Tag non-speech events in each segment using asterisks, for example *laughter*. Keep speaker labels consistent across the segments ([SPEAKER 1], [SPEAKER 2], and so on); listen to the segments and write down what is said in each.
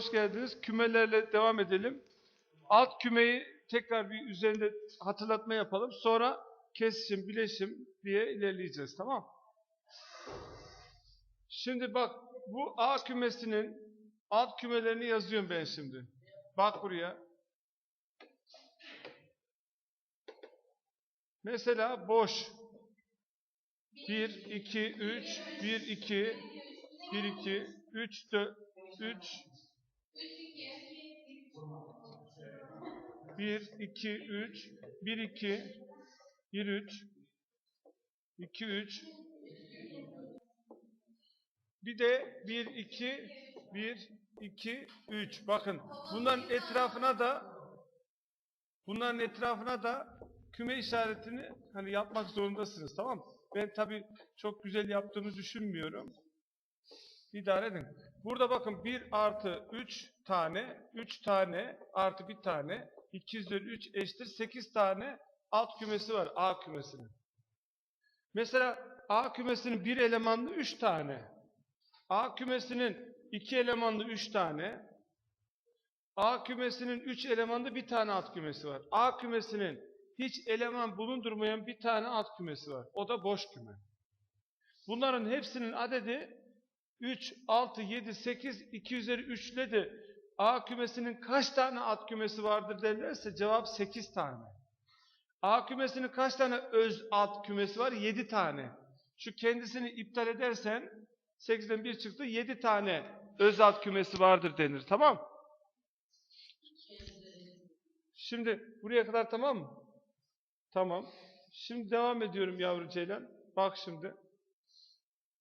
[SPEAKER 1] Hoş geldiniz. Kümelerle devam edelim. Alt kümeyi tekrar bir üzerinde hatırlatma yapalım. Sonra kesişim, bileşim diye ilerleyeceğiz. Tamam Şimdi bak bu A kümesinin alt kümelerini yazıyorum ben şimdi. Bak buraya. Mesela boş. 1, 2, 3, 1, 2, 1, 2, 3, 4, 3, 1, 2, 3, 1, 2, 1, 3, 2, 3, bir de 1, 2, 1, 2, 3. Bakın bunların etrafına da bunların etrafına da küme işaretini hani yapmak zorundasınız tamam mı? Ben tabi çok güzel yaptığımı düşünmüyorum. İdare edin. Burada bakın 1 artı 3 tane, 3 tane artı 1 tane, 2 üzeri 3 eşittir 8 tane alt kümesi var A kümesinin. Mesela A kümesinin bir elemanlı 3 tane. A kümesinin 2 elemanlı 3 tane. A kümesinin 3 elemanlı bir tane alt kümesi var. A kümesinin hiç eleman bulundurmayan bir tane alt kümesi var. O da boş küme. Bunların hepsinin adedi 3, 6, 7, 8, 2 üzeri 3 ile de A kümesinin kaç tane alt kümesi vardır derlerse cevap 8 tane. A kümesinin kaç tane öz alt kümesi var? 7 tane. Şu kendisini iptal edersen 8'den 1 çıktı 7 tane öz alt kümesi vardır denir. Tamam Şimdi buraya kadar tamam mı? Tamam. Şimdi devam ediyorum yavru ceylan. Bak şimdi.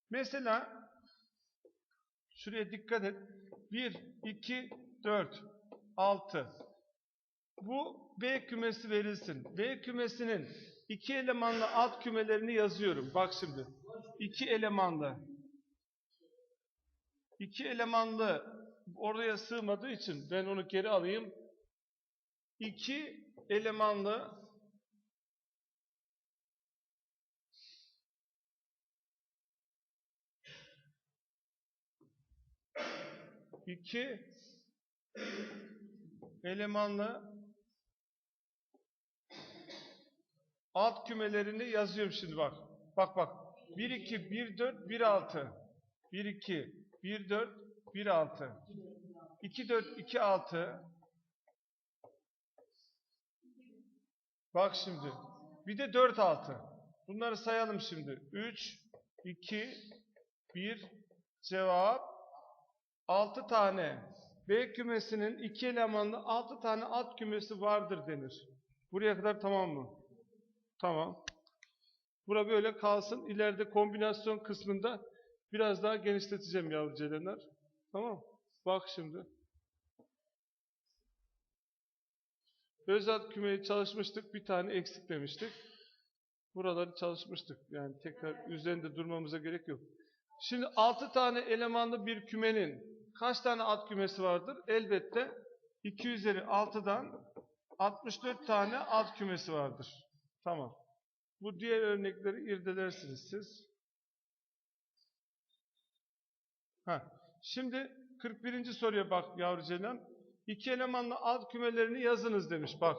[SPEAKER 1] Mesela şuraya dikkat et. 1, 2, 4, 6. Bu B kümesi verilsin. B kümesinin iki elemanlı alt kümelerini yazıyorum. Bak şimdi. İki elemanlı. İki elemanlı oraya sığmadığı için ben onu geri alayım. İki elemanlı 2 elemanlı alt kümelerini yazıyorum şimdi bak. Bak bak. 1 2 1 4 1 6 1 2 1 4 1 6 2 4 2 6 Bak şimdi. Bir de 4 6. Bunları sayalım şimdi. 3 2 1 cevap 6 tane B kümesinin iki elemanlı 6 tane alt kümesi vardır denir. Buraya kadar tamam mı? Tamam. Bura böyle kalsın. İleride kombinasyon kısmında biraz daha genişleteceğim yavru celenler. Tamam. Bak şimdi. Özat kümeyi çalışmıştık. Bir tane eksik demiştik. Buraları çalışmıştık. Yani tekrar üzerinde durmamıza gerek yok. Şimdi 6 tane elemanlı bir kümenin kaç tane alt kümesi vardır? Elbette 2 üzeri 6'dan 64 tane alt kümesi vardır. Tamam. Bu diğer örnekleri irdelersiniz siz. Heh. Şimdi 41. soruya bak yavru Ceylan. İki elemanlı alt kümelerini yazınız demiş bak.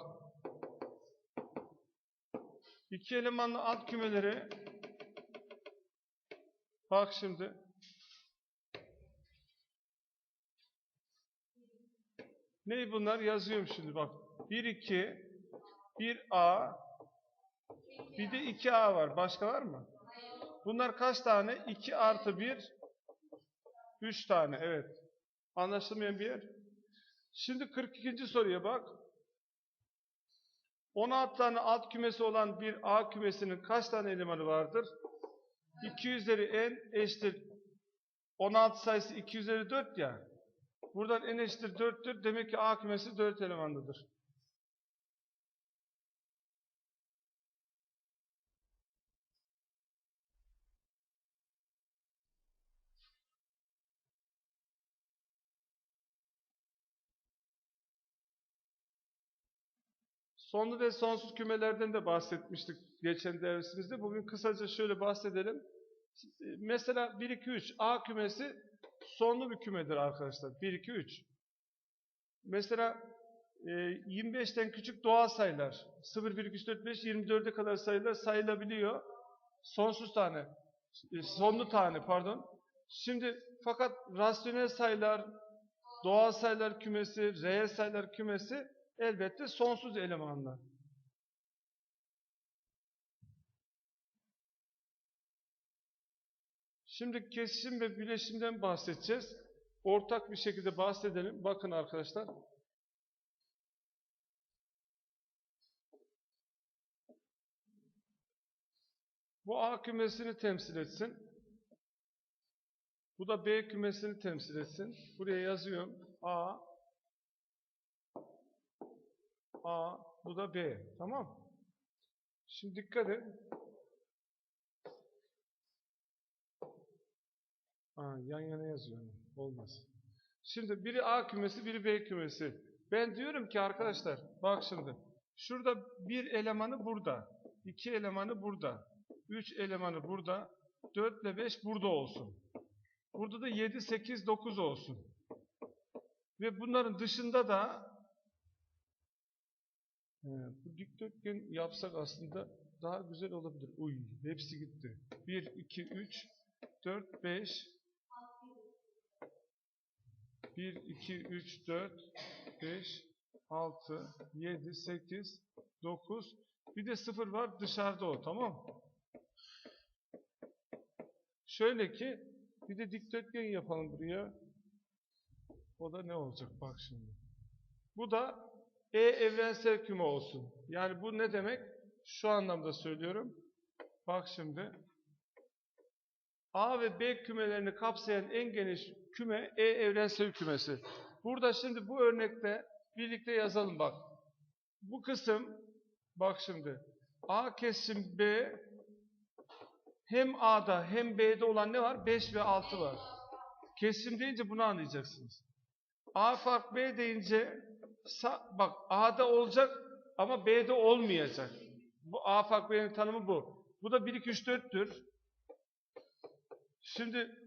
[SPEAKER 1] İki elemanlı alt kümeleri bak şimdi Ne bunlar? Yazıyorum şimdi bak. 1, 2, 1 A, bir de 2A var. Başka var mı? Bunlar kaç tane? 2 artı 1, 3 tane. Evet. Anlaşılmayan bir yer. Şimdi 42. soruya bak. 16 tane alt kümesi olan bir A kümesinin kaç tane elemanı vardır? 2 üzeri n eşittir. 16 sayısı 2 üzeri 4 ya. Buradan n eşittir 4'tür. Demek ki A kümesi 4 elemanlıdır. Sonlu ve sonsuz kümelerden de bahsetmiştik geçen dersimizde. Bugün kısaca şöyle bahsedelim. Mesela 1, 2, 3 A kümesi sonlu bir kümedir arkadaşlar. 1, 2, 3. Mesela e, 25'ten küçük doğal sayılar 0, 1, 2, 3, 4, 5, 24'e kadar sayılar sayılabiliyor. Sonsuz tane. e, Sonlu tane pardon. Şimdi fakat rasyonel sayılar, doğal sayılar kümesi, reel sayılar kümesi elbette sonsuz elemanlar. Şimdi kesişim ve bileşimden bahsedeceğiz. Ortak bir şekilde bahsedelim. Bakın arkadaşlar. Bu A kümesini temsil etsin. Bu da B kümesini temsil etsin. Buraya yazıyorum. A A bu da B. Tamam. Şimdi dikkat et. Aa, yan yana yazıyorum. Olmaz. Şimdi biri A kümesi, biri B kümesi. Ben diyorum ki arkadaşlar, bak şimdi. Şurada bir elemanı burada. iki elemanı burada. Üç elemanı burada. Dört ile beş burada olsun. Burada da yedi, sekiz, dokuz olsun. Ve bunların dışında da He, bu dikdörtgen yapsak aslında daha güzel olabilir. Uy, hepsi gitti. 1, 2, 3, 4, 5, 1, 2, 3, 4, 5, 6, 7, 8, 9. Bir de 0 var dışarıda o tamam? Şöyle ki bir de dikdörtgen yapalım buraya. O da ne olacak bak şimdi. Bu da E evrensel küme olsun. Yani bu ne demek? Şu anlamda söylüyorum. Bak şimdi. A ve B kümelerini kapsayan en geniş küme E evrensel kümesi. Burada şimdi bu örnekte birlikte yazalım bak. Bu kısım bak şimdi. A kesim B hem A'da hem B'de olan ne var? 5 ve 6 var. Kesim deyince bunu anlayacaksınız. A fark B deyince bak A'da olacak ama B'de olmayacak. Bu A fark B'nin tanımı bu. Bu da 1 2 3 4'tür. Şimdi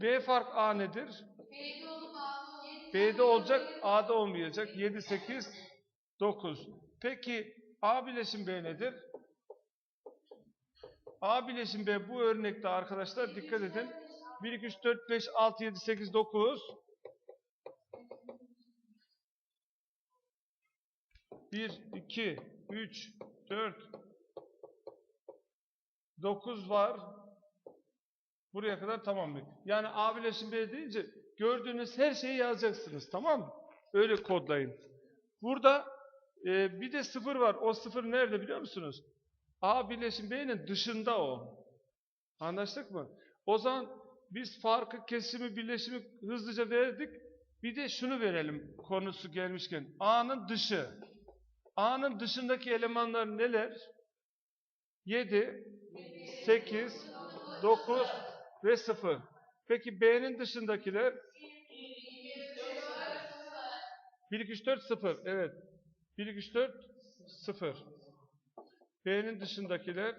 [SPEAKER 1] B fark A nedir? B'de olacak, A'da olmayacak. 7 8 9. Peki A bileşim B nedir? A bileşim B bu örnekte arkadaşlar dikkat edin. 1 2 3 4 5 6 7 8 9 1 2 3 4 9 var. Buraya kadar tamam mı? Yani A bileşim B deyince gördüğünüz her şeyi yazacaksınız. Tamam mı? Öyle kodlayın. Burada e, bir de sıfır var. O sıfır nerede biliyor musunuz? A bileşim B'nin dışında o. Anlaştık mı? O zaman biz farkı, kesimi, birleşimi hızlıca verdik. Bir de şunu verelim konusu gelmişken. A'nın dışı. A'nın dışındaki elemanlar neler? 7, 8, 9 ve 0. Peki B'nin dışındakiler? 1, 2, 3, 4, 0. Evet. 1, 2, 3, 4, 0. B'nin dışındakiler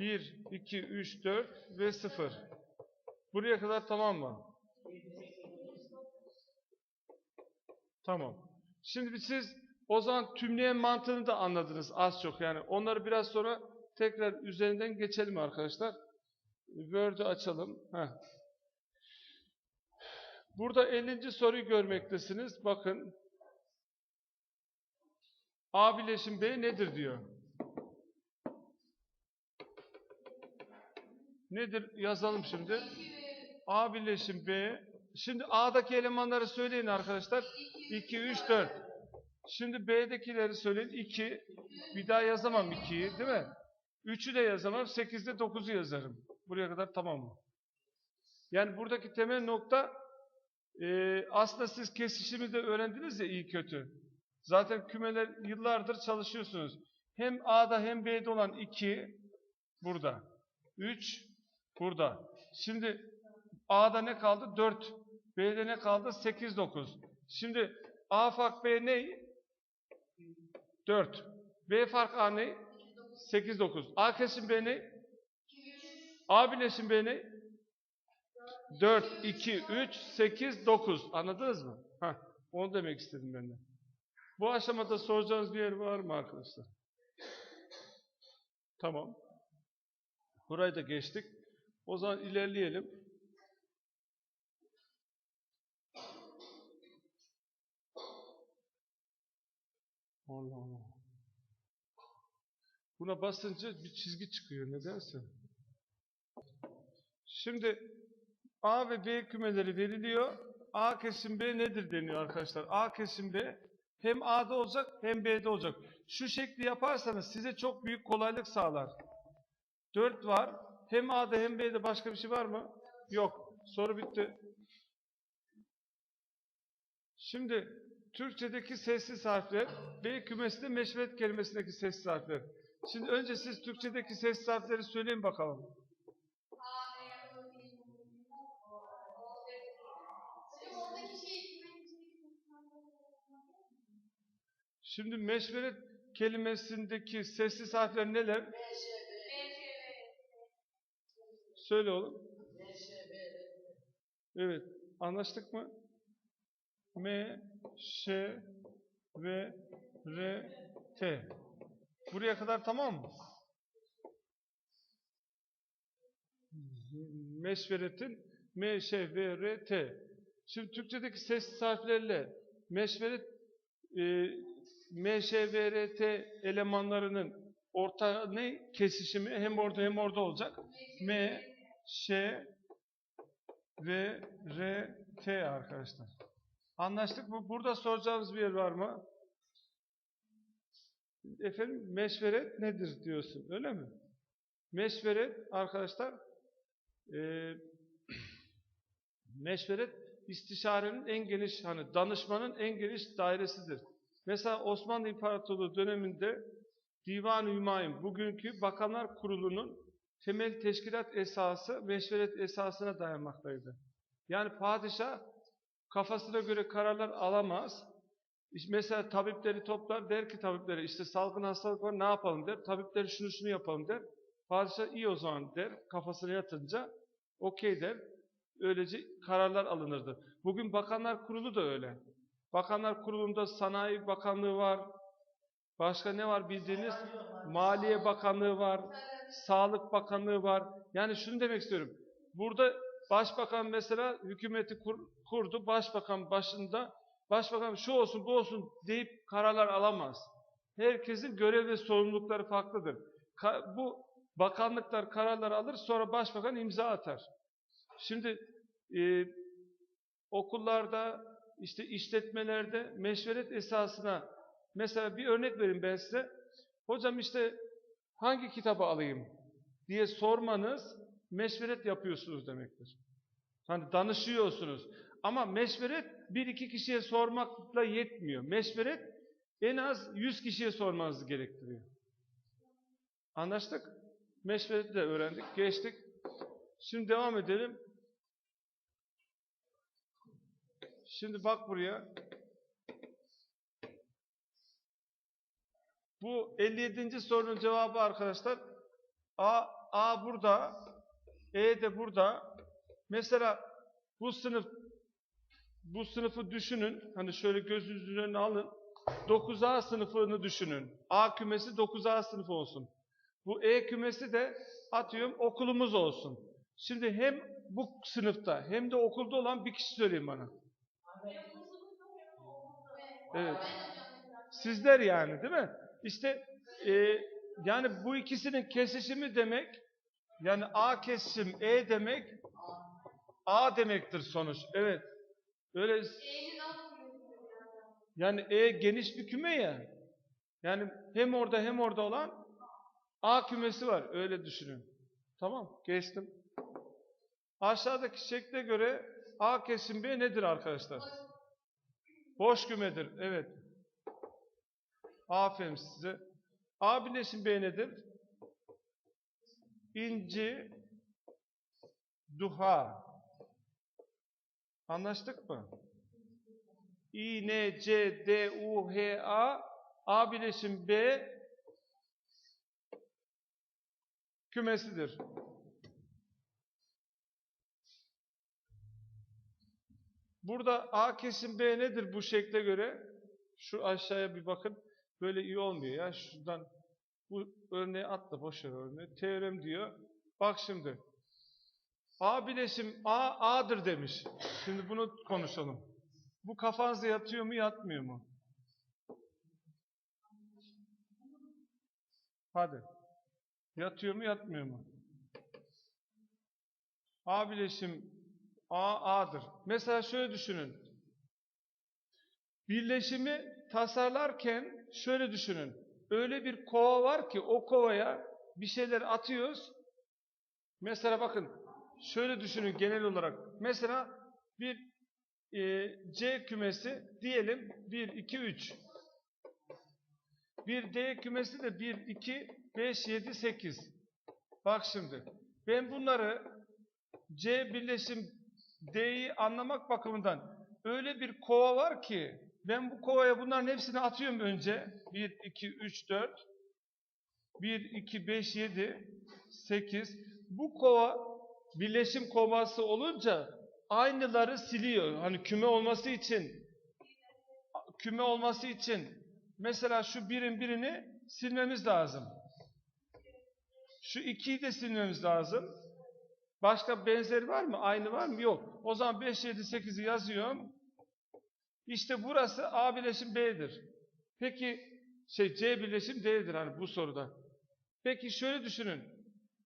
[SPEAKER 1] 1, 2, 3, 4 ve 0. Buraya kadar tamam mı? Tamam. Şimdi siz o zaman tümleyen mantığını da anladınız az çok yani. Onları biraz sonra tekrar üzerinden geçelim arkadaşlar. Word'ü açalım. Heh. Burada 50. soruyu görmektesiniz. Bakın. A bileşim B nedir diyor. Nedir? Yazalım şimdi. A bileşim B. Şimdi A'daki elemanları söyleyin arkadaşlar. 2, 3, 4. Şimdi B'dekileri söyleyin. 2. Bir daha yazamam 2'yi değil mi? 3'ü de yazamam. 8'de 9'u yazarım. Buraya kadar tamam mı? Yani buradaki temel nokta e, aslında siz kesişimi de öğrendiniz ya iyi kötü. Zaten kümeler yıllardır çalışıyorsunuz. Hem A'da hem B'de olan 2 burada. 3 burada. Şimdi A'da ne kaldı? 4. B'de ne kaldı? 8, 9. Şimdi A fark B ne? 4. B fark A ne? 8, 9. A kesim B ne? A bileşim B ne? 4, 2, 3, 8, 9. Anladınız mı? Heh. Onu demek istedim ben de. Bu aşamada soracağınız bir yer var mı arkadaşlar? Tamam. Burayı da geçtik. O zaman ilerleyelim. Allah Allah. Buna basınca bir çizgi çıkıyor nedense. Şimdi A ve B kümeleri veriliyor. A kesim B nedir deniyor arkadaşlar. A kesim B hem A'da olacak hem B'de olacak. Şu şekli yaparsanız size çok büyük kolaylık sağlar. 4 var. Hem A'da hem B'de başka bir şey var mı? Yok. Soru bitti. Şimdi Türkçedeki sessiz harfler, B kümesinde meşveret kelimesindeki sessiz harfler. Şimdi önce siz Türkçedeki sessiz harfleri söyleyin bakalım.
[SPEAKER 2] Hocam oradaki şey
[SPEAKER 1] Şimdi meşveret kelimesindeki sessiz harfler neler? Söyle oğlum. Evet. Anlaştık mı? M, Ş, V, R, T. Buraya kadar tamam mı? Meşveretin M, Ş, V, R, T. Şimdi Türkçedeki sessiz harflerle meşveret e, M, Ş, V, R, T elemanlarının orta ne kesişimi hem orada hem orada olacak. M, Ş, V, R, T arkadaşlar. Anlaştık mı? Burada soracağımız bir yer var mı? Efendim meşveret nedir diyorsun öyle mi? Meşveret arkadaşlar e, *clears throat* meşveret istişarenin en geniş hani danışmanın en geniş dairesidir. Mesela Osmanlı İmparatorluğu döneminde Divan-ı Hümayun bugünkü Bakanlar Kurulu'nun temel teşkilat esası meşveret esasına dayanmaktaydı. Yani padişah kafasına göre kararlar alamaz. Mesela tabipleri toplar der ki tabiplere işte salgın hastalık var ne yapalım der. Tabipleri şunu şunu yapalım der. Padişah iyi o zaman der. Kafasına yatınca okey der. Öylece kararlar alınırdı. Bugün Bakanlar Kurulu da öyle. Bakanlar Kurulu'nda Sanayi Bakanlığı var. Başka ne var bildiğiniz? Maliye Bakanlığı var. Sağlık Bakanlığı var. Yani şunu demek istiyorum. Burada Başbakan mesela hükümeti kur, kurdu. Başbakan başında başbakan şu olsun bu olsun deyip kararlar alamaz. Herkesin görev ve sorumlulukları farklıdır. Ka bu bakanlıklar kararlar alır sonra başbakan imza atar. Şimdi e, okullarda işte işletmelerde meşveret esasına mesela bir örnek vereyim ben size. Hocam işte hangi kitabı alayım diye sormanız meşveret yapıyorsunuz demektir. Hani danışıyorsunuz. Ama meşveret bir iki kişiye sormakla yetmiyor. Meşveret en az yüz kişiye sormanızı gerektiriyor. Anlaştık? Meşvereti de öğrendik, geçtik. Şimdi devam edelim. Şimdi bak buraya. Bu 57. sorunun cevabı arkadaşlar. A, A burada, E de burada. Mesela bu sınıf bu sınıfı düşünün. Hani şöyle gözünüzün önüne alın. 9A sınıfını düşünün. A kümesi 9A sınıfı olsun. Bu E kümesi de atıyorum okulumuz olsun. Şimdi hem bu sınıfta hem de okulda olan bir kişi söyleyin bana. Evet. Sizler yani değil mi? İşte e, yani bu ikisinin kesişimi demek yani A kesişim E demek A demektir sonuç. Evet. Öyle yani E geniş bir küme ya. Yani hem orada hem orada olan A kümesi var. Öyle düşünün. Tamam. Geçtim. Aşağıdaki şekle göre A kesim B nedir arkadaşlar? Boş kümedir. Evet. Aferin size. A birleşim B nedir? İnci, duha. Anlaştık mı? İ, N, C, D, U, H, A A birleşim B kümesidir. Burada A kesim B nedir bu şekle göre? Şu aşağıya bir bakın. Böyle iyi olmuyor ya. Şuradan bu örneği atla boş ver örneği. Teorem diyor. Bak şimdi. A bileşim A A'dır demiş. Şimdi bunu konuşalım. Bu kafanızda yatıyor mu yatmıyor mu? Hadi. Yatıyor mu yatmıyor mu? A bileşim A A'dır. Mesela şöyle düşünün. Birleşimi tasarlarken şöyle düşünün. Öyle bir kova var ki o kovaya bir şeyler atıyoruz. Mesela bakın şöyle düşünün genel olarak. Mesela bir e, C kümesi diyelim 1, 2, 3. Bir D kümesi de 1, 2, 5, 7, 8. Bak şimdi. Ben bunları C birleşim D'yi anlamak bakımından öyle bir kova var ki ben bu kovaya bunların hepsini atıyorum önce. 1, 2, 3, 4. 1, 2, 5, 7, 8. Bu kova birleşim kovası olunca aynıları siliyor. Hani küme olması için küme olması için mesela şu birin birini silmemiz lazım. Şu ikiyi de silmemiz lazım. Başka benzeri var mı? Aynı var mı? Yok. O zaman 5, 7, 8'i yazıyorum. İşte burası A bileşim B'dir. Peki şey C bileşim D'dir hani bu soruda. Peki şöyle düşünün.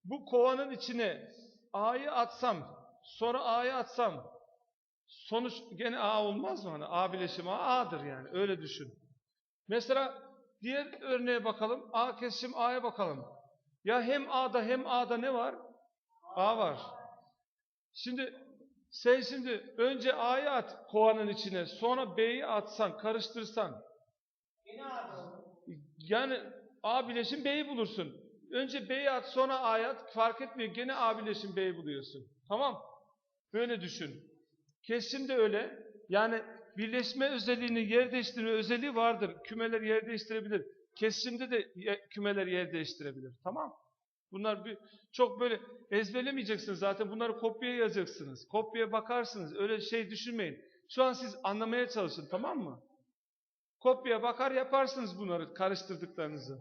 [SPEAKER 1] Bu kovanın içine A'yı atsam, sonra A'yı atsam sonuç gene A olmaz mı? Hani A bileşim A A'dır yani. Öyle düşün. Mesela diğer örneğe bakalım. A kesişim A'ya bakalım. Ya hem A'da hem A'da ne var? A var. Şimdi sen şimdi önce A'yı at kovanın içine, sonra B'yi atsan, karıştırsan. Yani A bileşim B'yi bulursun. Önce B'yi at, sonra A'yı at. Fark etmiyor. Gene A bileşim B'yi buluyorsun. Tamam? Böyle düşün. Kesim de öyle. Yani birleşme özelliğinin yer değiştirme özelliği vardır. Kümeler yer değiştirebilir. Kesimde de kümeler yer değiştirebilir. Tamam? Bunlar bir, çok böyle ezberlemeyeceksiniz zaten. Bunları kopyaya yazacaksınız. Kopyaya bakarsınız. Öyle şey düşünmeyin. Şu an siz anlamaya çalışın. Tamam mı? Kopya bakar yaparsınız bunları karıştırdıklarınızı.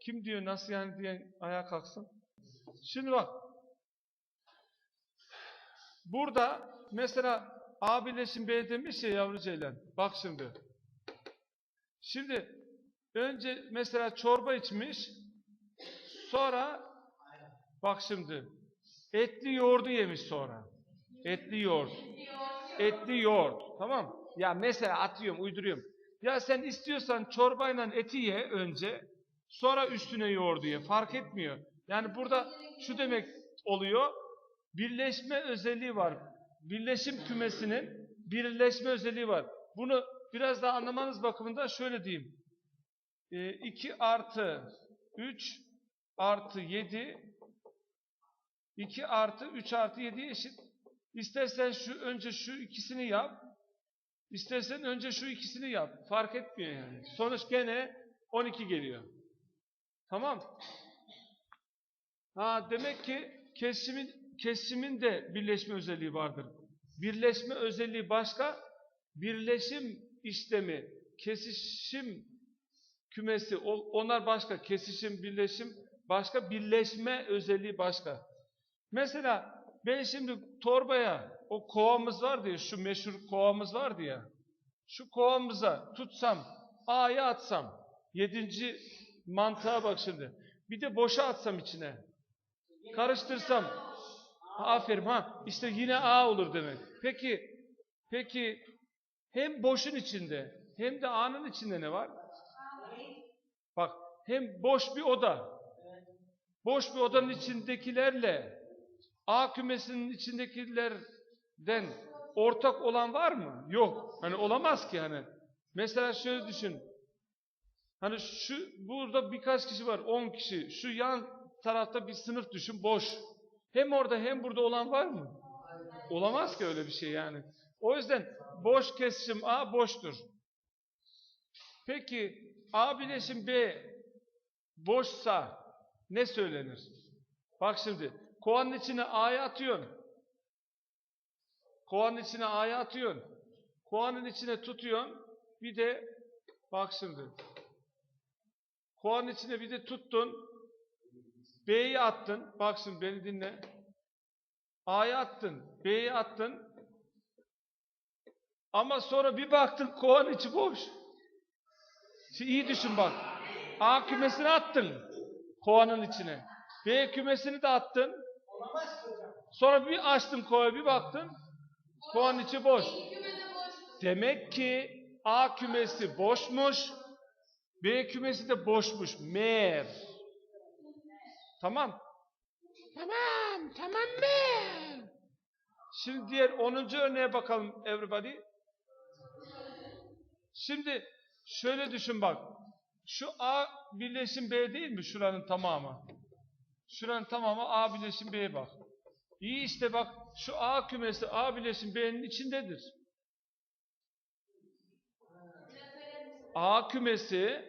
[SPEAKER 1] Kim diyor nasıl yani diye ayağa kalksın. Şimdi bak. Burada mesela A birleşim B demiş ya yavru ceylan. Bak şimdi. Şimdi önce mesela çorba içmiş. Sonra bak şimdi etli yoğurdu yemiş sonra. Etli yoğurt. Etli yoğurt. Tamam. Ya mesela atıyorum, uyduruyorum. Ya sen istiyorsan çorbayla eti ye önce. Sonra üstüne yoğurdu ye. Fark etmiyor. Yani burada şu demek oluyor. Birleşme özelliği var. Birleşim kümesinin birleşme özelliği var. Bunu biraz daha anlamanız bakımından şöyle diyeyim. 2 artı 3 artı 7 2 artı 3 artı 7 eşit. İstersen şu önce şu ikisini yap. İstersen önce şu ikisini yap. Fark etmiyor yani. Sonuç gene 12 geliyor. Tamam. Ha demek ki kesimin kesimin de birleşme özelliği vardır. Birleşme özelliği başka, birleşim işlemi, kesişim kümesi onlar başka, kesişim, birleşim başka, birleşme özelliği başka. Mesela ben şimdi torbaya o kovamız vardı ya, şu meşhur kovamız vardı ya. Şu kovamıza tutsam, A'ya atsam, yedinci mantığa bak şimdi. Bir de boşa atsam içine. Karıştırsam. Ha, aferin ha. İşte yine A olur demek. Peki, peki hem boşun içinde hem de A'nın içinde ne var? Bak hem boş bir oda. Boş bir odanın içindekilerle A kümesinin içindekilerden ortak olan var mı? Yok. Hani olamaz ki hani. Mesela şöyle düşün. Hani şu burada birkaç kişi var, 10 kişi. Şu yan tarafta bir sınıf düşün, boş. Hem orada hem burada olan var mı? Olamaz ki öyle bir şey yani. O yüzden boş kesişim A boştur. Peki A bileşim B boşsa ne söylenir? Bak şimdi kovanın içine A'yı atıyorsun. Kovanın içine A'yı atıyorsun. Kovanın içine tutuyorsun. Bir de bak şimdi. Kovanın içine bir de tuttun. B'yi attın. Bak şimdi beni dinle. A'yı attın. B'yi attın. Ama sonra bir baktın kovanın içi boş. Şimdi iyi düşün bak. A kümesini attın. Kovanın içine. B kümesini de attın. Sonra bir açtın kovayı bir baktın. Kovanın içi boş. Demek ki A kümesi boşmuş. B kümesi de boşmuş. Meğer. Tamam. Tamam. Tamam meğer. Şimdi diğer 10. örneğe bakalım everybody. Şimdi şöyle düşün bak. Şu A birleşim B değil mi? Şuranın tamamı. Şuranın tamamı A birleşim B'ye bak. İyi işte bak şu A kümesi A birleşim B'nin içindedir. A kümesi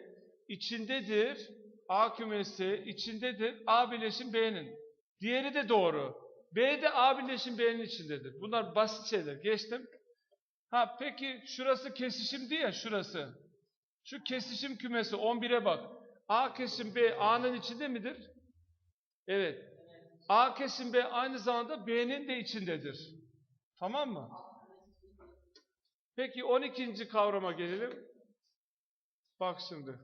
[SPEAKER 1] içindedir. A kümesi içindedir. A birleşim B'nin. Diğeri de doğru. B de A birleşim B'nin içindedir. Bunlar basit şeyler. Geçtim. Ha peki şurası kesişimdi ya şurası. Şu kesişim kümesi 11'e bak. A kesim B A'nın içinde midir? Evet. A kesim B aynı zamanda B'nin de içindedir. Tamam mı? Peki 12. kavrama gelelim. Bak şimdi.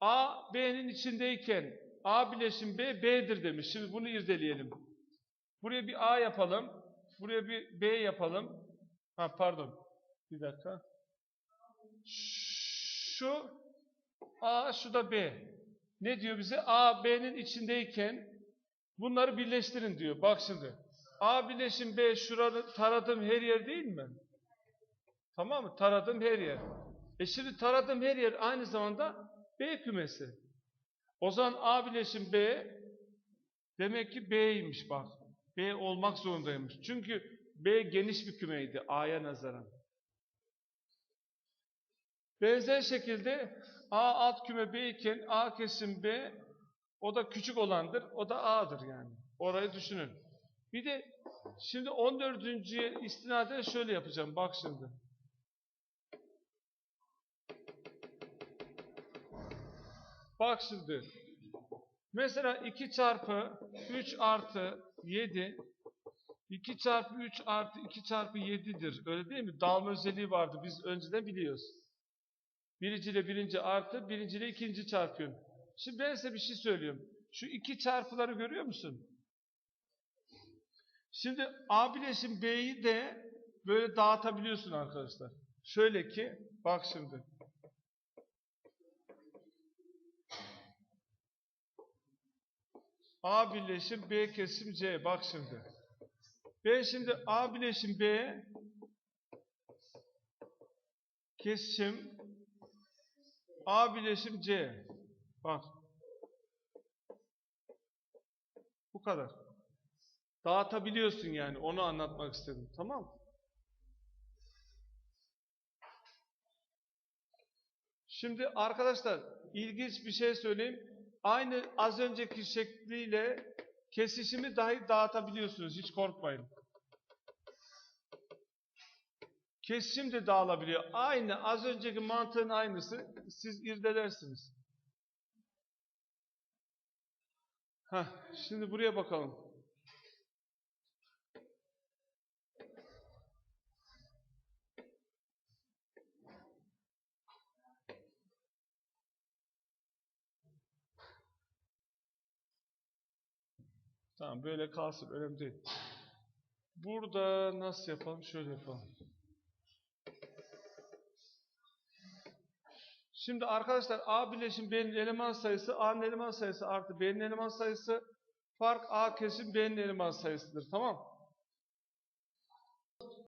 [SPEAKER 1] A B'nin içindeyken A bileşim B B'dir demiş. Şimdi bunu irdeleyelim. Buraya bir A yapalım. Buraya bir B yapalım. Ha pardon. Bir dakika. Şu A, şu da B. Ne diyor bize? A, B'nin içindeyken bunları birleştirin diyor. Bak şimdi. A birleşim B şuranı taradığım her yer değil mi? Tamam mı? Taradığım her yer. E şimdi taradığım her yer aynı zamanda B kümesi. O zaman A birleşim B demek ki B'ymiş bak. B olmak zorundaymış. Çünkü B geniş bir kümeydi A'ya nazaran. Benzer şekilde A alt küme B iken A kesim B o da küçük olandır. O da A'dır yani. Orayı düşünün. Bir de şimdi 14. istinaden şöyle yapacağım. Bak şimdi. Bak şimdi. Mesela 2 çarpı 3 artı 7 2 çarpı 3 artı 2 çarpı 7'dir. Öyle değil mi? Dağılma özelliği vardı. Biz önceden biliyoruz. Birinci ile birinci artı, birinci ile ikinci çarpıyorum. Şimdi ben size bir şey söylüyorum. Şu iki çarpıları görüyor musun? Şimdi A bileşim B'yi de böyle dağıtabiliyorsun arkadaşlar. Şöyle ki, bak şimdi. A birleşim B kesim C. Bak şimdi. Ben şimdi A birleşim B kesim A birleşim C. Bak. Bu kadar. Dağıtabiliyorsun yani. Onu anlatmak istedim. Tamam? Şimdi arkadaşlar ilginç bir şey söyleyeyim. Aynı az önceki şekliyle kesişimi dahi dağıtabiliyorsunuz. Hiç korkmayın. Kesişim de dağılabiliyor. Aynı az önceki mantığın aynısı. Siz irdelersiniz. Heh, şimdi buraya bakalım. Tamam böyle kalsın önemli değil. Burada nasıl yapalım? Şöyle yapalım. Şimdi arkadaşlar A bileşim B'nin eleman sayısı A'nın eleman sayısı artı B'nin eleman sayısı fark A kesim B'nin eleman sayısıdır. Tamam